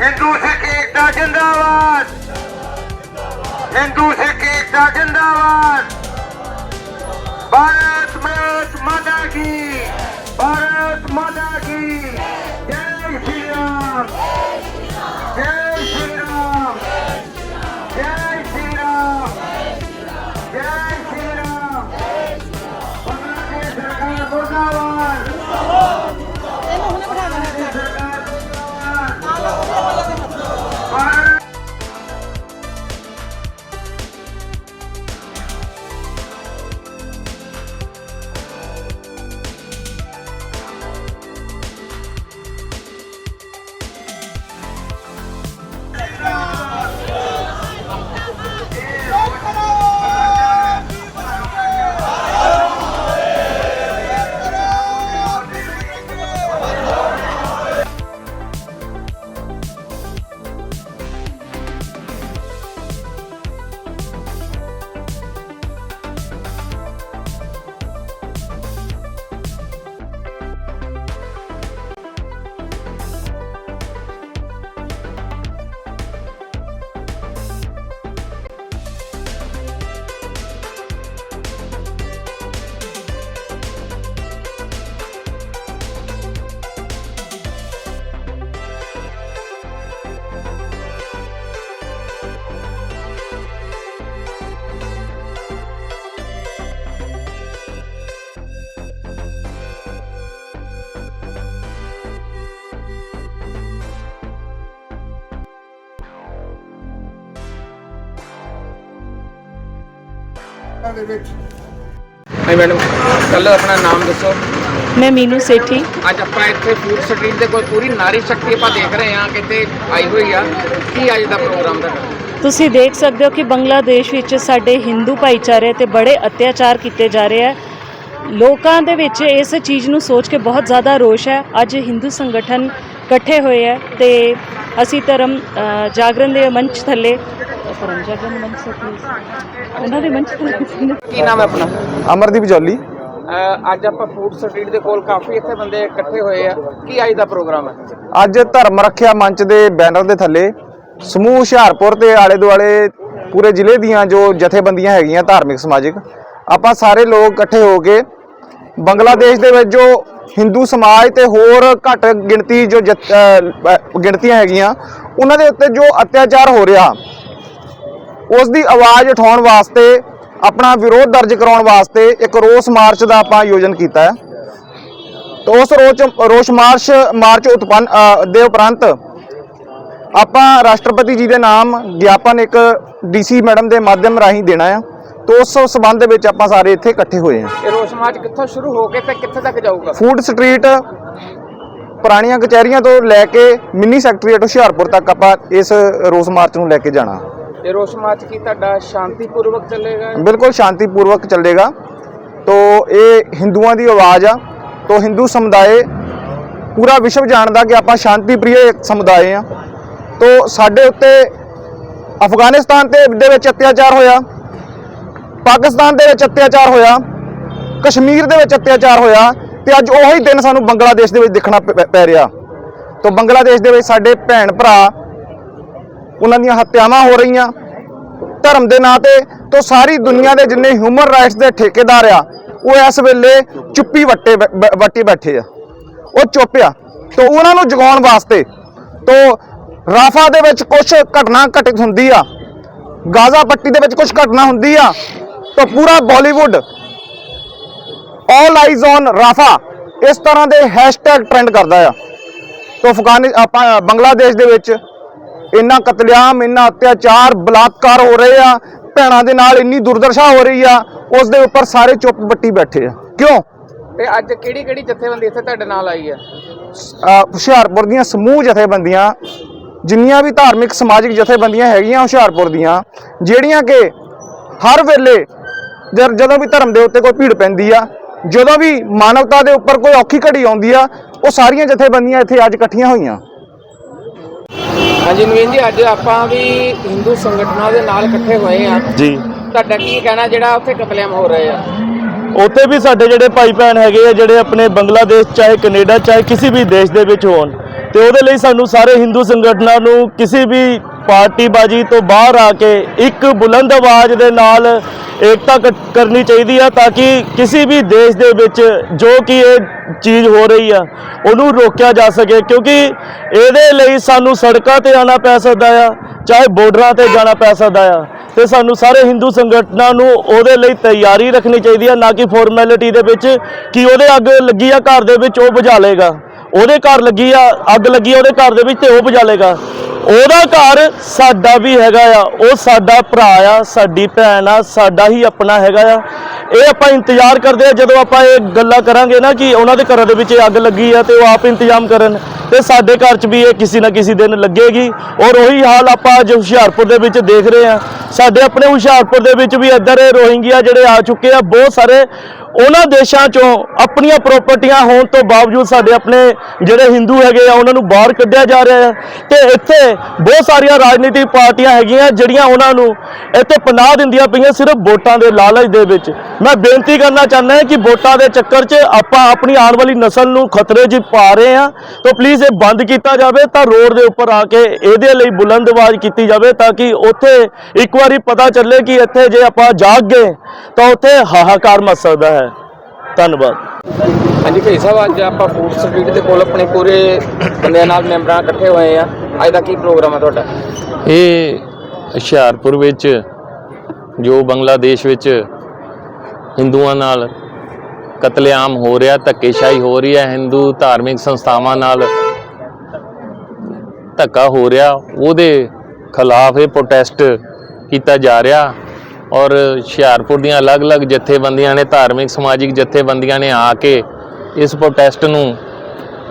ਹਿੰਦੂ ਸਿੱਖ ਏਕਤਾ ਜਿੰਦਾਬਾਦ ਹਿੰਦੂ ਸਿੱਖ ਏਕਤਾ ਜਿੰਦਾਬਾਦ भारत भारत माता की भारत माता की जय श्री राम ਦੇ ਵਿੱਚ। ਹਾਂਜੀ ਮੈਡਮ ਕੱਲ ਆਪਣਾ ਨਾਮ ਦੱਸੋ। ਮੈਂ ਮੀਨੂ ਸੇਠੀ। ਅੱਜ ਆਪਾਂ ਇੱਥੇ ਫੂਡ ਸਟਰੀਟ ਦੇ ਕੋਲ ਪੂਰੀ ਨਾਰੀ ਸ਼ਕਤੀ ਆਪਾਂ ਦੇਖ ਰਹੇ ਹਾਂ ਕਿਤੇ ਆਈ ਹੋਈ ਆ। ਕੀ ਅੱਜ ਦਾ ਪ੍ਰੋਗਰਾਮ ਦਾ? ਤੁਸੀਂ ਦੇਖ ਸਕਦੇ ਹੋ ਕਿ ਬੰਗਲਾਦੇਸ਼ ਵਿੱਚ ਸਾਡੇ ਹਿੰਦੂ ਭਾਈਚਾਰੇ ਤੇ ਬੜੇ ਅਤਿਆਚਾਰ ਕੀਤੇ ਜਾ ਰਹੇ ਆ। ਲੋਕਾਂ ਦੇ ਵਿੱਚ ਇਸ ਚੀਜ਼ ਨੂੰ ਸੋਚ ਕੇ ਬਹੁਤ ਜ਼ਿਆਦਾ ਰੋਸ਼ ਹੈ। ਅੱਜ ਹਿੰਦੂ ਸੰਗਠਨ ਇਕੱਠੇ ਹੋਏ ਹੈ ਤੇ ਅਸੀਂ ਧਰਮ ਜਾਗਰਣ ਦੇ ਮੰਚ ਥੱਲੇ ਧਰਮ ਜਾਗਰਣ ਮੰਚ ਥੱਲੇ। ਉਹਨਾਂ ਦੇ ਮੰਚ ਥੱਲੇ ਕੀ ਨਾਮ ਹੈ ਆਪਣਾ? ਅਮਰਦੀਪ ਜੌਲੀ। ਅੱਜ ਆਪਾਂ ਫੂਡ ਸਟਰੀਟ ਦੇ ਕੋਲ ਕਾਫੀ ਇੱਥੇ ਬੰਦੇ ਇਕੱਠੇ ਹੋਏ ਆ। ਕੀ ਅੱਜ ਦਾ ਪ੍ਰੋਗਰਾਮ ਹੈ? ਅੱਜ ਧਰਮ ਰੱਖਿਆ ਮੰਚ ਦੇ ਬੈਨਰ ਦੇ ਥੱਲੇ ਸਮੂਹ ਹੁਸ਼ਿਆਰਪੁਰ ਤੇ ਆਲੇ ਦੁਆਲੇ ਪੂਰੇ ਜ਼ਿਲ੍ਹੇ ਦੀਆਂ ਜੋ ਜਥੇਬੰਦੀਆਂ ਹੈਗੀਆਂ ਧਾਰਮਿਕ ਸਮਾਜਿਕ ਆਪਾਂ ਸਾਰੇ ਲੋਕ ਇਕੱਠੇ ਹੋ ਕੇ ਬੰਗਲਾਦੇਸ਼ ਦੇ ਵਿੱਚ ਜੋ ਹਿੰਦੂ ਸਮਾਜ ਤੇ ਹੋਰ ਘੱਟ ਗਿਣਤੀ ਜੋ ਜਥ- ਗਿਣਤੀਆਂ ਹੈਗੀਆਂ, ਉਹਨਾਂ ਦੇ ਉੱਤੇ ਜੋ ਅਤਿਆਚਾਰ ਹੋ ਰਿਹਾ, ਉਸ ਦੀ ਆਵਾਜ਼ ਉਠਾਉਣ ਵਾਸਤੇ, ਆਪਣਾ ਵਿਰੋਧ ਦਰਜ ਕਰਾਉਣ ਵਾਸਤੇ ਇੱਕ ਰੋਸ ਮਾਰਚ ਦਾ ਆਪਾਂ ਆਯੋਜਨ ਕੀਤਾ ਹੈ। ਤਾਂ ਉਸ ਰੋਚ, ਰੋਸ ਮਾਰਚ ਮਾਰਚ ਉਤਪੰਨ ਦੇ ਉਪਰੰਤ ਆਪਾਂ ਰਾਸ਼ਟਰਪਤੀ ਜੀ ਦੇ ਨਾਮ, ਗਿਆਪਨ ਇੱਕ ਡੀਸੀ ਮੈਡਮ ਦੇ ਮਾਧਿਅਮ ਰਾਹੀਂ ਦੇਣਾ ਹੈ। ਤਾਂ ਉਸ ਸਬੰਧ ਵਿੱਚ ਆਪਾਂ ਸਾਰੇ ਇੱਥੇ ਇਕੱਠੇ ਹੋਏ ਹਾਂ। ਇਹ ਰੋਸ ਮਾਰਚ ਕਿੱਥੋਂ ਸ਼ੁਰੂ ਹੋ ਕੇ ਤੇ ਕਿੱਥੇ ਤੱਕ ਜਾਊਗਾ? ਫੂਡ ਸਟਰੀਟ ਪੁਰਾਣੀਆਂ ਕਚਹਿਰੀਆਂ ਤੋਂ ਲੈ ਕੇ ਮਿੰਨੀ ਸੈਕਟਰੀਏਟ ਹੁਸ਼ਿਆਰਪੁਰ ਤੱਕ ਆਪਾਂ ਇਸ ਰੋਸ ਮਾਰਚ ਨੂੰ ਲੈ ਕੇ ਜਾਣਾ। ਇਹ ਰੋਸ ਮਾਰਚ ਕੀ ਤੁਹਾਡਾ ਸ਼ਾਂਤੀਪੂਰਵਕ ਚੱਲੇਗਾ? ਬਿਲਕੁਲ ਸ਼ਾਂਤੀਪੂਰਵਕ ਚੱਲੇਗਾ। ਤੋ ਇਹ ਹਿੰਦੂਆਂ ਦੀ ਆਵਾਜ਼ ਆ। ਤੋ ਹਿੰਦੂ ਸਮੁਦਾਇ ਪੂਰਾ ਵਿਸ਼ਵ ਜਾਣਦਾ ਕਿ ਆਪਾਂ ਸ਼ਾਂਤੀ ਪ੍ਰਿਯ ਸਮੁਦਾਇ ਆ ਤੋ ਸਾਡੇ ਉੱਤੇ ਅਫਗਾਨਿਸਤਾਨ ਤੇ ਦੇ ਵਿੱਚ ਅਤਿਆਚਾਰ ਹੋਇਆ। ਪਾਕਿਸਤਾਨ ਦੇ ਵਿੱਚ ਅਤਿਆਚਾਰ ਹੋਇਆ, ਕਸ਼ਮੀਰ ਦੇ ਵਿੱਚ ਅਤਿਆਚਾਰ ਹੋਇਆ ਤੇ ਅੱਜ ਉਹੀ ਦਿਨ ਸਾਨੂੰ ਬੰਗਲਾਦੇਸ਼ ਦੇ ਵਿੱਚ ਦੇਖਣਾ ਪ- ਪੈ ਰਿਹਾ। ਤੋ ਬੰਗਲਾਦੇਸ਼ ਦੇ ਵਿੱਚ ਸਾਡੇ ਭੈਣ ਭਰਾ, ਉਹਨਾਂ ਦੀਆਂ ਹੱਤਿਆਵਾਂ ਹੋ ਰਹੀਆਂ। ਧਰਮ ਦੇ ਨਾਂ ਤੇ ਤੋਂ ਸਾਰੀ ਦੁਨੀਆ ਦੇ ਜਿੰਨੇ ਹਿਊਮਨ ਰਾਈਟਸ ਦੇ ਠੇਕੇਦਾਰ ਆ, ਉਹ ਇਸ ਵੇਲੇ ਚੁੱਪੀ ਵੱਟੇ ਬੈ- ਵੱਟੀ ਬੈਠੇ ਆ। ਉਹ ਚੁੱਪ ਆ। ਤੋਂ ਉਹਨਾਂ ਨੂੰ ਜਗਾਉਣ ਵਾਸਤੇ ਤੋਂ ਰਾਫਾ ਦੇ ਵਿੱਚ ਕੁਝ ਘਟਨਾ ਘਟਿਤ ਹੁੰਦੀ ਆ। ਗਾਜ਼ਾ ਪੱਟੀ ਦੇ ਵਿੱਚ ਕੁਝ ਘਟਨਾ ਹੁੰਦੀ ਆ। ਤਾਂ ਪੂਰਾ Bollywood all eyes on Rafah ਇਸ ਤਰ੍ਹਾਂ ਦੇ ਹੈਸ਼ਟੈਗ ਟ੍ਰੈਂਡ ਕਰਦਾ ਆ। ਤੋਂ ਅਫਗਾਨੀ ਬੰਗਲਾਦੇਸ਼ ਦੇ ਵਿੱਚ ਇੰਨਾ ਕਤਲੇਆਮ ਇੰਨਾ ਅਤਿਆਚਾਰ ਬਲਾਤਕਾਰ ਹੋ ਰਹੇ ਆ ਭੈਣਾਂ ਦੇ ਨਾਲ ਇੰਨੀ ਦੁਰਦਸ਼ਾ ਹੋ ਰਹੀ ਆ ਉਸ ਦੇ ਉੱਪਰ ਸਾਰੇ ਚੁੱਪ ਬੱਟੀ ਬੈਠੇ ਆ। ਕਿਉਂ? ਤੇ ਅੱਜ ਕਿਹੜੀ ਕਿਹੜੀ ਜਥੇਬੰਦੀ ਇੱਥੇ ਤੁਹਾਡੇ ਨਾਲ ਆਈ ਅਹ ਹੁਸ਼ਿਆਰਪੁਰ ਦੀਆਂ ਸਮੂਹ ਜਥੇਬੰਦੀਆਂ ਜਿੰਨੀਆਂ ਵੀ ਧਾਰਮਿਕ ਸਮਾਜਿਕ ਜਥੇਬੰਦੀਆਂ ਹੈਗੀਆਂ ਹੁਸ਼ਿਆਰਪੁਰ ਦੀਆਂ ਜਿਹੜੀਆਂ ਕਿ ਹਰ ਵੇਲੇ ਜਦ- ਜਦੋਂ ਵੀ ਧਰਮ ਦੇ ਉੱਤੇ ਕੋਈ ਭੀੜ ਪੈਂਦੀ ਆ ਜਦੋਂ ਵੀ ਮਾਨਵਤਾ ਦੇ ਉੱਪਰ ਕੋਈ ਔਖੀ ਘੜੀ ਆਉਂਦੀ ਆ ਉਹ ਸਾਰੀਆਂ ਜਥੇਬੰਦੀਆਂ ਇੱਥੇ ਅੱਜ ਇਕੱਠੀਆਂ ਹੋਈਆਂ। ਹਾਂਜੀ ਨਵੀਨ ਜੀ ਅੱਜ ਆਪਾਂ ਵੀ ਹਿੰਦੂ ਸੰਗਠਨਾਂ ਦੇ ਨਾਲ ਇਕੱਠੇ ਹੋਏ ਆ। ਜੀ। ਤੁਹਾਡਾ ਕੀ ਕਹਿਣਾ ਜਿਹੜਾ ਉੱਥੇ ਕਤਲੇਆਮ ਹੋ ਰਹੇ ਆ? ਉੱਥੇ ਵੀ ਸਾਡੇ ਜਿਹੜੇ ਭਾਈ ਭੈਣ ਹੈਗੇ ਆ ਜਿਹੜੇ ਆਪਣੇ ਬੰਗਲਾਦੇਸ਼ ਚਾਹੇ ਕੈਨੇਡਾ ਚਾਹੇ ਕਿਸੇ ਵੀ ਦੇਸ਼ ਦੇ ਵਿੱਚ ਹੋਣ ਤੇ ਉਹਦੇ ਲਈ ਸਾਨੂੰ ਸਾਰੇ ਹਿੰਦੂ ਸੰਗਠਨਾਂ ਨੂੰ ਕਿਸੇ ਵੀ ਪਾਰਟੀਬਾਜ਼ੀ ਤੋਂ ਬਾਹਰ ਆ ਕੇ ਇੱਕ ਬੁਲੰਦ ਆਵਾਜ਼ ਦੇ ਨਾਲ ਏਕਤਾ ਕ- ਕਰਨੀ ਚਾਹੀਦੀ ਆ ਤਾਂ ਕਿ ਕਿਸੇ ਵੀ ਦੇਸ਼ ਦੇ ਵਿੱਚ ਜੋ ਕਿ ਇਹ ਚੀਜ਼ ਹੋ ਰਹੀ ਆ, ਉਹਨੂੰ ਰੋਕਿਆ ਜਾ ਸਕੇ। ਕਿਉਂਕਿ ਇਹਦੇ ਲਈ ਸਾਨੂੰ ਸੜਕਾਂ ਤੇ ਆਉਣਾ ਪੈ ਸਕਦਾ ਆ, ਚਾਹੇ ਬਾਰਡਰਾਂ ਤੇ ਜਾਣਾ ਪੈ ਸਕਦਾ ਆ। ਤੇ ਸਾਨੂੰ ਸਾਰੇ ਹਿੰਦੂ ਸੰਗਠਨਾਂ ਨੂੰ ਉਹਦੇ ਲਈ ਤਿਆਰੀ ਰੱਖਣੀ ਚਾਹੀਦੀ ਆ, ਨਾ ਕਿ ਫਾਰਮੈਲਿਟੀ ਦੇ ਵਿੱਚ ਕਿ ਉਹਦੇ ਅੱਗ ਲੱਗੀ ਆ ਘਰ ਦੇ ਵਿੱਚ ਉਹ ਬੁਝਾ ਲੇਗਾ ਉਹਦੇ ਘਰ ਲੱਗੀ ਆ, ਅੱਗ ਲੱਗੀ ਆ ਉਹਦੇ ਘਰ ਦੇ ਵਿੱਚ ਤੇ ਉਹ ਬੁਝਾ ਲੇਗਾ ਉਹਦਾ ਘਰ ਸਾਡਾ ਵੀ ਹੈਗਾ ਆ, ਉਹ ਸਾਡਾ ਭਰਾ ਆ, ਸਾਡੀ ਭੈਣ ਆ, ਸਾਡਾ ਹੀ ਆਪਣਾ ਹੈਗਾ ਆ। ਇਹ ਆਪਾਂ ਇੰਤਜ਼ਾਰ ਕਰਦੇ ਆ, ਜਦੋਂ ਆਪਾਂ ਇਹ ਗੱਲਾਂ ਕਰਾਂਗੇ ਨਾ ਕਿ ਉਹਨਾਂ ਦੇ ਘਰਾਂ ਦੇ ਵਿੱਚ ਅੱਗ ਲੱਗੀ ਆ ਤੇ ਉਹ ਆਪ ਇੰਤਜ਼ਾਮ ਕਰਨ। ਤੇ ਸਾਡੇ ਘਰ 'ਚ ਵੀ ਇਹ ਕਿਸੇ ਨਾ ਕਿਸੇ ਦਿਨ ਲੱਗੇਗੀ। ਔਰ ਉਹੀ ਹਾਲ ਆਪਾਂ ਅੱਜ ਹੁਸ਼ਿਆਰਪੁਰ ਦੇ ਵਿੱਚ ਦੇਖ ਰਹੇ ਆ ਸਾਡੇ ਆਪਣੇ ਹੁਸ਼ਿਆਰਪੁਰ ਦੇ ਵਿੱਚ ਵੀ ਇੱਧਰ ਇਹ ਰੋਹਿੰਗੀਆ ਜਿਹੜੇ ਆ ਚੁੱਕੇ ਆ, ਬਹੁਤ ਸਾਰੇ ਉਹਨਾਂ ਦੇਸ਼ਾਂ ਚੋਂ ਆਪਣੀਆਂ ਪ੍ਰਾਪਰਟੀਆਂ ਹੋਣ ਤੋਂ ਬਾਵਜੂਦ ਸਾਡੇ ਆਪਣੇ ਜਿਹੜੇ ਹਿੰਦੂ ਹੈਗੇ ਆ, ਉਹਨਾਂ ਨੂੰ ਬਾਹਰ ਕੱਢਿਆ ਜਾ ਰਿਹਾ ਹੈ। ਤੇ ਇੱਥੇ ਬਹੁਤ ਸਾਰੀਆਂ ਰਾਜਨੀਤਿਕ ਪਾਰਟੀਆਂ ਹੈਗੀਆਂ ਜਿਹੜੀਆਂ ਉਹਨਾਂ ਨੂੰ ਇੱਥੇ ਪਨਾਹ ਦਿੰਦੀਆਂ ਪਈਆਂ ਸਿਰਫ ਵੋਟਾਂ ਦੇ ਲਾਲਚ ਦੇ ਵਿੱਚ। ਮੈਂ ਬੇਨਤੀ ਕਰਨਾ ਚਾਹੁੰਦਾ ਹਾਂ ਕਿ ਵੋਟਾਂ ਦੇ ਚੱਕਰ 'ਚ ਆਪਾਂ ਆਪਣੀ ਆਉਣ ਵਾਲੀ ਨਸਲ ਨੂੰ ਖਤਰੇ 'ਚ ਪਾ ਰਹੇ ਹਾਂ। ਤਾਂ ਪਲੀਜ਼ ਇਹ ਬੰਦ ਕੀਤਾ ਜਾਵੇ ਤਾਂ ਰੋਡ ਦੇ ਉੱਪਰ ਆ ਕੇ ਇਹਦੇ ਲਈ ਬੁਲੰਦ ਆਵਾਜ਼ ਕੀਤੀ ਜਾਵੇ ਤਾਂ ਕਿ ਉੱਥੇ ਇੱਕ ਵਾਰੀ ਪਤਾ ਚੱਲੇ ਕਿ ਇੱਥੇ ਜੇ ਆਪਾਂ ਜਾਗ ਗਏ ਤਾਂ ਉੱਥੇ ਹਾਹਾਕਾਰ ਮਚ ਸਕਦਾ ਹੈ। ਧੰਨਵਾਦ। ਹਾਂਜੀ ਭਾਈ ਸਾਹਿਬ ਅੱਜ ਆਪਾਂ ਫੂਡ ਸਟਰੀਟ ਦੇ ਕੋਲ ਆਪਣੇ ਪੂਰੇ ਬੰਦਿਆਂ ਨਾਲ ਮੈਂਬਰਾਂ ਇਕੱਠੇ ਹੋਏ ਆ ਅੱਜ ਦਾ ਕੀ ਪ੍ਰੋਗਰਾਮ ਹੈ ਤੁਹਾਡਾ? ਇਹ ਹੁਸ਼ਿਆਰਪੁਰ ਵਿੱਚ ਜੋ ਬੰਗਲਾਦੇਸ਼ ਵਿੱਚ ਹਿੰਦੂਆਂ ਨਾਲ ਕਤਲੇਆਮ ਹੋ ਰਿਹਾ ਧੱਕੇਸ਼ਾਹੀ ਹੋ ਰਹੀ ਹੈ ਹਿੰਦੂ ਧਾਰਮਿਕ ਸੰਸਥਾਵਾਂ ਨਾਲ ਧੱਕਾ ਹੋ ਰਿਹਾ, ਉਹਦੇ ਖਿਲਾਫ ਇਹ ਪ੍ਰੋਟੈਸਟ ਕੀਤਾ ਜਾ ਰਿਹਾ ਔਰ ਹੁਸ਼ਿਆਰਪੁਰ ਦੀਆਂ ਅਲੱਗ-ਅਲੱਗ ਜਥੇਬੰਦੀਆਂ ਨੇ, ਧਾਰਮਿਕ, ਸਮਾਜਿਕ ਜਥੇਬੰਦੀਆਂ ਨੇ ਆ ਕੇ ਇਸ ਪ੍ਰੋਟੈਸਟ ਨੂੰ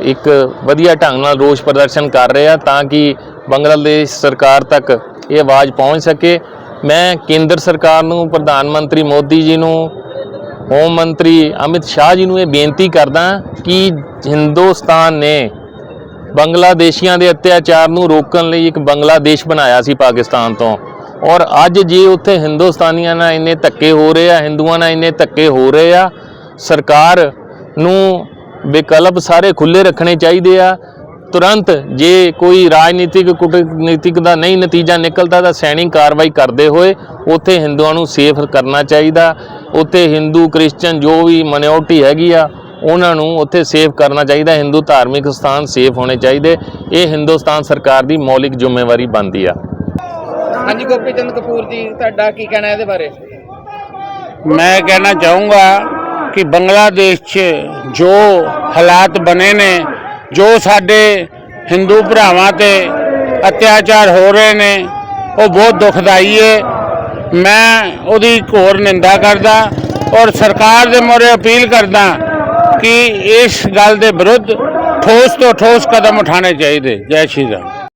ਇੱਕ ਵਧੀਆ ਢੰਗ ਨਾਲ ਰੋਸ ਪ੍ਰਦਰਸ਼ਨ ਕਰ ਰਹੇ ਆ ਤਾਂ ਕਿ ਬੰਗਲਾਦੇਸ਼ ਸਰਕਾਰ ਤੱਕ ਇਹ ਆਵਾਜ਼ ਪਹੁੰਚ ਸਕੇ। ਮੈਂ ਕੇਂਦਰ ਸਰਕਾਰ ਨੂੰ, ਪ੍ਰਧਾਨ ਮੰਤਰੀ ਮੋਦੀ ਜੀ ਨੂੰ, ਹੋਮ ਮੰਤਰੀ ਅਮਿਤ ਸ਼ਾਹ ਜੀ ਨੂੰ ਇਹ ਬੇਨਤੀ ਕਰਦਾ ਕਿ ਹਿੰਦੁਸਤਾਨ ਨੇ ਬੰਗਲਾਦੇਸ਼ੀਆਂ ਦੇ ਅਤਿਆਚਾਰ ਨੂੰ ਰੋਕਣ ਲਈ ਇੱਕ ਬੰਗਲਾਦੇਸ਼ ਬਣਾਇਆ ਸੀ ਪਾਕਿਸਤਾਨ ਤੋਂ। ਔਰ ਅੱਜ ਜੇ ਉੱਥੇ ਹਿੰਦੁਸਤਾਨੀਆਂ ਨਾਲ ਇੰਨੇ ਧੱਕੇ ਹੋ ਰਹੇ ਆ, ਹਿੰਦੂਆਂ ਨਾਲ ਇੰਨੇ ਧੱਕੇ ਹੋ ਰਹੇ ਆ, ਸਰਕਾਰ ਨੂੰ ਵਿਕਲਪ ਸਾਰੇ ਖੁੱਲੇ ਰੱਖਣੇ ਚਾਹੀਦੇ ਆ। ਤੁਰੰਤ ਜੇ ਕੋਈ ਰਾਜਨੀਤਿਕ, ਕੂਟਨੀਤਿਕ ਦਾ ਨਹੀਂ ਨਤੀਜਾ ਨਿਕਲਦਾ ਤਾਂ ਸੈਨਿਕ ਕਾਰਵਾਈ ਕਰਦੇ ਹੋਏ ਉੱਥੇ ਹਿੰਦੂਆਂ ਨੂੰ ਸੇਫ ਕਰਨਾ ਚਾਹੀਦਾ। ਉੱਥੇ ਹਿੰਦੂ ਕ੍ਰਿਸਚੀਅਨ ਜੋ ਵੀ ਮਨੋਰਟੀ ਹੈਗੀ ਆ ਉਹਨਾਂ ਨੂੰ ਉੱਥੇ ਸੇਫ ਕਰਨਾ ਚਾਹੀਦਾ ਹਿੰਦੂ ਧਾਰਮਿਕ ਸਥਾਨ ਸੇਫ ਹੋਣੇ ਚਾਹੀਦੇ। ਇਹ ਹਿੰਦੁਸਤਾਨ ਸਰਕਾਰ ਦੀ ਮੌਲਿਕ ਜ਼ਿੰਮੇਵਾਰੀ ਬਣਦੀ ਆ। ਹਾਂਜੀ ਗੋਪੀ ਚੰਦ ਕਪੂਰ ਜੀ ਤੁਹਾਡਾ ਕੀ ਕਹਿਣਾ ਇਹਦੇ ਬਾਰੇ? ਮੈਂ ਕਹਿਣਾ ਚਾਹੂੰਗਾ ਕਿ ਬੰਗਲਾਦੇਸ਼ 'ਚ ਜੋ ਹਾਲਾਤ ਬਣੇ ਨੇ ਜੋ ਸਾਡੇ ਹਿੰਦੂ ਭਰਾਵਾਂ ਤੇ ਅਤਿਆਚਾਰ ਹੋ ਰਹੇ ਨੇ ਉਹ ਬਹੁਤ ਦੁਖਦਾਈ ਹੈ ਮੈਂ ਉਹਦੀ ਘੋਰ ਨਿੰਦਾ ਕਰਦਾ ਔਰ ਸਰਕਾਰ ਦੇ ਮੋਰੇ ਅਪੀਲ ਕਰਦਾ ਕਿ ਇਸ ਗੱਲ ਦੇ ਵਿਰੁੱਧ ਠੋਸ ਤੋਂ ਠੋਸ ਕਦਮ ਉਠਾਣੇ ਚਾਹੀਦੇ। ਜੈ ਸ਼੍ਰੀ ਰਾਮ।